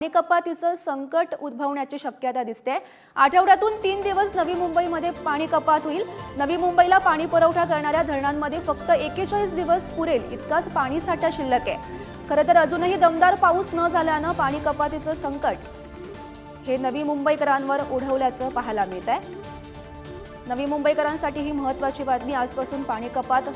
पाणी कपातीचं संकट उद्भवण्याची शक्यता दिसते. आठवड्यातून तीन दिवस नवी मुंबईमध्ये पाणी कपात होईल. नवी मुंबईला पाणी पुरवठा करणाऱ्या धरणांमध्ये फक्त एकेचाळीस दिवस पुरेल इतकाच पाणी साठा शिल्लक आहे. खरं तर अजूनही दमदार पाऊस न झाल्यानं पाणी कपातीचं संकट हे नवी मुंबईकरांवर ओढवल्याचं पाहायला मिळत आहे नवी मुंबईकरांसाठी ही महत्त्वाची बातमी आजपासून पाणी कपात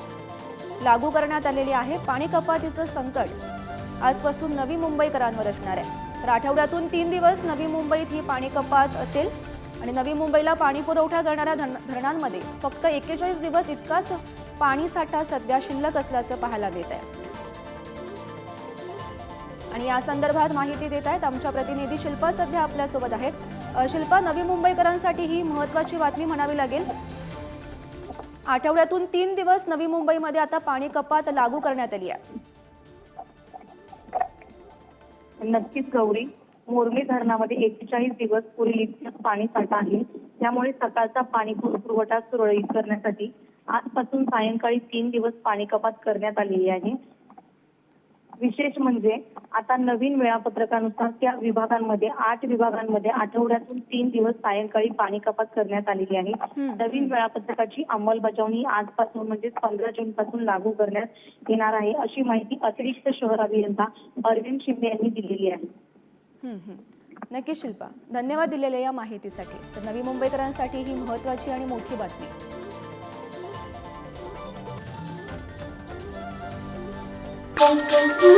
लागू करण्यात आलेली आहे. पाणी कपातीचं संकट आजपासून नवी मुंबईकरांवर असणार आहे. तर आठवड्यातून तीन दिवस नवी मुंबईत ही पाणी कपात असेल आणि नवी मुंबईला पाणी पुरवठा करणाऱ्या धरण- धरणांमध्ये फक्त एकेचाळीस दिवस इतकाच पाणी साठा सध्या शिल्लक असल्याचं पाहायला मिळत आहे. आणि या संदर्भात माहिती देत आहेत आमच्या प्रतिनिधी शिल्पा सध्या आपल्यासोबत आहेत. शिल्पा नवी मुंबईकरांसाठी ही महत्वाची बातमी म्हणावी लागेल. आठवड्यातून तीन दिवस नवी मुंबईमध्ये आता पाणी कपात लागू करण्यात आली आहे. नक्कीच गौरी. मोरमी धरणामध्ये एकेचाळीस दिवस पुरेल इतकं पाणी साठा आहे. त्यामुळे सकाळचा पाणी पुरवठा सुरळीत करण्यासाठी आजपासून सायंकाळी तीन दिवस पाणी कपात करण्यात आलेली आहे. विशेष म्हणजे आता नवीन वेळापत्रकानुसार त्या विभागांमध्ये आठ विभागांमध्ये आठवड्यातून तीन दिवस सायंकाळी पाणी कपात करण्यात आलेली आहे. नवीन वेळापत्रकाची अंमलबजावणी आजपासून म्हणजे पंधरा जून पासून लागू करण्यात येणार आहे अशी माहिती अतिरिक्त शहर अभियंता अरविंद शिंदे यांनी दिलेली आहे. नक्कीच शिल्पा धन्यवाद दिलेल्या या माहितीसाठी तर नवी मुंबईकरांसाठी ही महत्वाची आणि मोठी बातमी Música